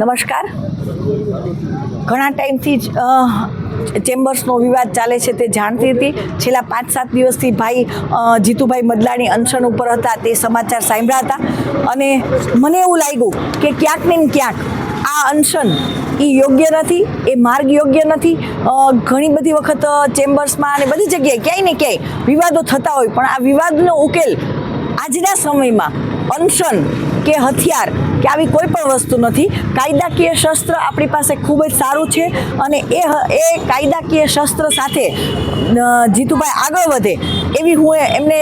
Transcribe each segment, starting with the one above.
નમસ્કાર. ઘણા ટાઈમથી જ ચેમ્બર્સનો વિવાદ ચાલે છે તે જાણતી હતી. છેલ્લા પાંચ સાત દિવસથી ભાઈ જીતુભાઈ મદલાણી અનશન ઉપર હતા, તે સમાચાર સાંભળ્યા હતા. અને મને એવું લાગ્યું કે ક્યાંક ને ક્યાંક આ અનશન એ યોગ્ય નથી, એ માર્ગ યોગ્ય નથી. ઘણી બધી વખત ચેમ્બર્સમાં અને બધી જગ્યાએ ક્યાંય ને ક્યાંય વિવાદો થતા હોય. પણ આ વિવાદનો ઉકેલ આજના સમયમાં અનશન કે હથિયાર કે આવી કોઈ પણ વસ્તુ નથી. કાયદાકીય શસ્ત્ર આપણી પાસે ખૂબ જ સારું છે અને એ એ કાયદાકીય શસ્ત્ર સાથે જીતુભાઈ આગળ વધે. એવી હું એમને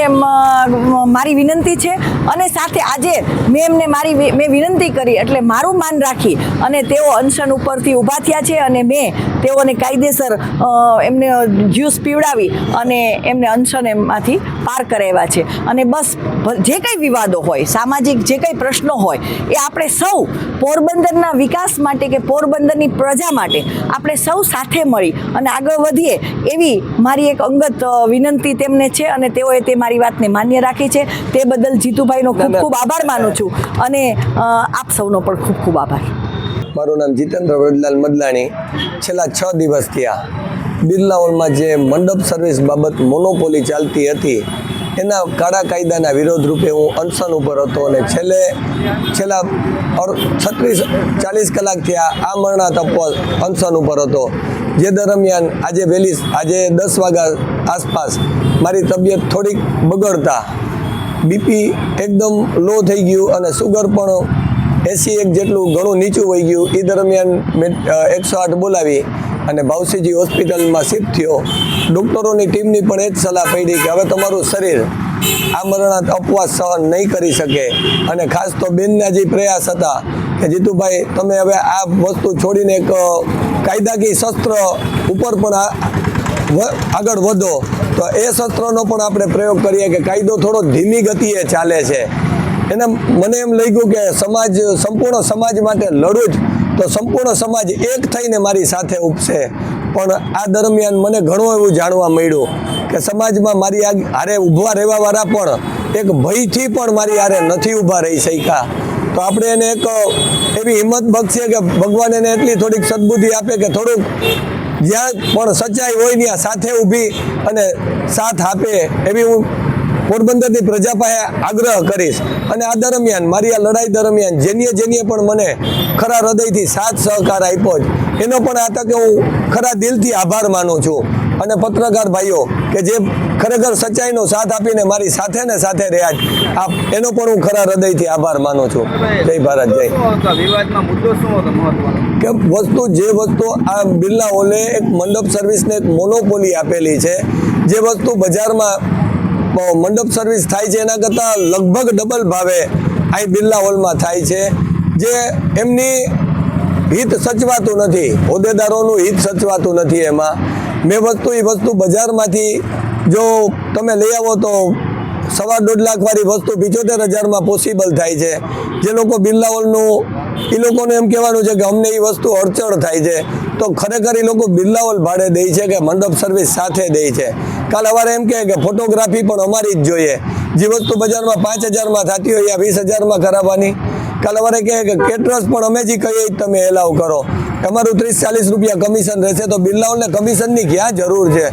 મારી વિનંતી છે અને સાથે આજે મેં એમને મારી મેં વિનંતી કરી એટલે મારું માન રાખી અને તેઓ અનશન ઉપરથી ઊભા થયા છે અને મેં તેઓને કાયદેસર એમને જ્યુસ પીવડાવી અને એમને અનશન એમાંથી પાર કરાવ્યા છે. અને બસ જે કંઈ વિવાદો હોય, સામાજિક જે કંઈ પ્રશ્નો હોય, એ આપણે સૌ પોરબંદરના વિકાસ માટે કે પોરબંદરની પ્રજા માટે આપણે સૌ સાથે મળી અને આગળ વધીએ એવી મારી એક અંગત વિનંતી તેમને છે. અને તેઓએ તે મારી વાતને માન્ય રાખી છે. તે બદલ જીતુભાઈનો ખૂબ ખૂબ આભાર માનું છું અને આપ સૌનો પણ ખૂબ ખૂબ આભાર. મારું નામ જીતેન્દ્ર વ્રજલાલ મદલાણી. છેલ્લા છ દિવસ થયા બિરલા હોલમાં જે મંડપ સર્વિસ બાબત મોનોપોલી ચાલતી હતી એના કાળા કાયદાના વિરોધ રૂપે હું અનશન ઉપર હતો અને છેલ્લે છેલ્લા છત્રીસ ચાલીસ કલાકથી આ આ મરણા અપવાસ અનશન ઉપર હતો. જે દરમિયાન આજે વહેલી આજે દસ વાગ્યા આસપાસ મારી તબિયત થોડીક બગડતા. બીપી એકદમ લો થઈ ગયું અને સુગર પણ એસી એક જેટલું ઘણું નીચું વહી ગયું. એ દરમિયાન એકસો આઠ બોલાવી અને ભાવસીજી હોસ્પિટલમાં શિફ્ટ થયો. ડૉક્ટરોની ટીમની પણ એ જ સલાહ પડી કે હવે તમારું શરીર આ મરણાંત અપવાસ સહન નહીં કરી શકે. અને ખાસ તો બેનના જે પ્રયાસ હતા કે જીતુભાઈ, તમે હવે આ વસ્તુ છોડીને એક કાયદાકીય શસ્ત્ર ઉપર પણ આગળ વધો. તો એ શસ્ત્રનો પણ આપણે પ્રયોગ કરીએ કે કાયદો થોડો ધીમી ગતિએ ચાલે છે. એને મને એમ લાગ્યું કે સમાજ, સંપૂર્ણ સમાજ માટે લડું જ. તો સંપૂર્ણ સમાજ એક થઈને મારી સાથે ઉપસે. પણ આ દરમિયાન મને ઘણું એવું જાણવા મળ્યું કે સમાજમાં મારી હારે ઊભા રહેવાવાળા પણ એક ભયથી પણ મારી હારે નથી ઊભા રહી શક્યા. તો આપણે એને એક એવી હિંમત બક્ષીએ કે ભગવાન એને એટલી થોડીક સદબુદ્ધિ આપે કે થોડુંક જ્યાં પણ સચ્ચાઈ હોય ત્યાં સાથે ઊભી અને સાથ આપે એવી હું પોરબંદરની પ્રજા પાસે આગ્રહ કરીશ. અને આ દરમિયાન મારી આ લડાઈ દરમિયાન જેનીએ જેનીએ પણ મને ખરા હૃદયથી સાથ સહકાર આપ્યો જ. એનો પણ આ તકે હું ખરા દિલથી આભાર માનું છું. અને પત્રકાર ભાઈઓ, કે જે ખરેખર સચ્ચાઈનો સાથ આપીને મારી સાથે ને સાથે રહ્યા છે આ એનો પણ હું ખરા હૃદયથી આભાર માનું છું. જય ભારત, જય. કે વસ્તુ, જે વસ્તુ આ બિરલા હોલે એક મંડપ સર્વિસને એક મોનોપોલી આપેલી છે, જે વસ્તુ બજારમાં મંડપ સર્વિસ થાય છે એના કરતાં લગભગ ડબલ ભાવે અહીં બિરલા હોલમાં થાય છે. જે એમની હિત સચવાતું નથી, હોદ્દેદારોનું હિત સચવાતું નથી એમાં. મેં વસ્તુ, એ વસ્તુ બજારમાંથી જો તમે લઈ આવો તો સવા દોઢ લાખવાળી વસ્તુ પિચોતેર હજારમાં પોસિબલ થાય છે. જે લોકો બિરલા હોલનું એ લોકોને એમ કહેવાનું છે કે અમને એ વસ્તુ અડચણ થાય છે. તો ખરેખર એ લોકો બિરલા ભાડે દે છે કે મંડપ સર્વિસ સાથે દે છે. કાલ અવારે એમ કહે કે ફોટોગ્રાફી પણ અમારી જ જોઈએ. જે વસ્તુ બજારમાં પાંચ હજારમાં થતી હોય યા વીસ હજારમાં કરાવવાની. કાલ અવારે કહે કે કેટરસ પણ અમે જે કહીએ તમે એલાવ કરો. તમારું ત્રીસ ચાલીસ રૂપિયા કમિશન રહેશે તો બિરલાઓને કમિશનની ક્યાં જરૂર છે?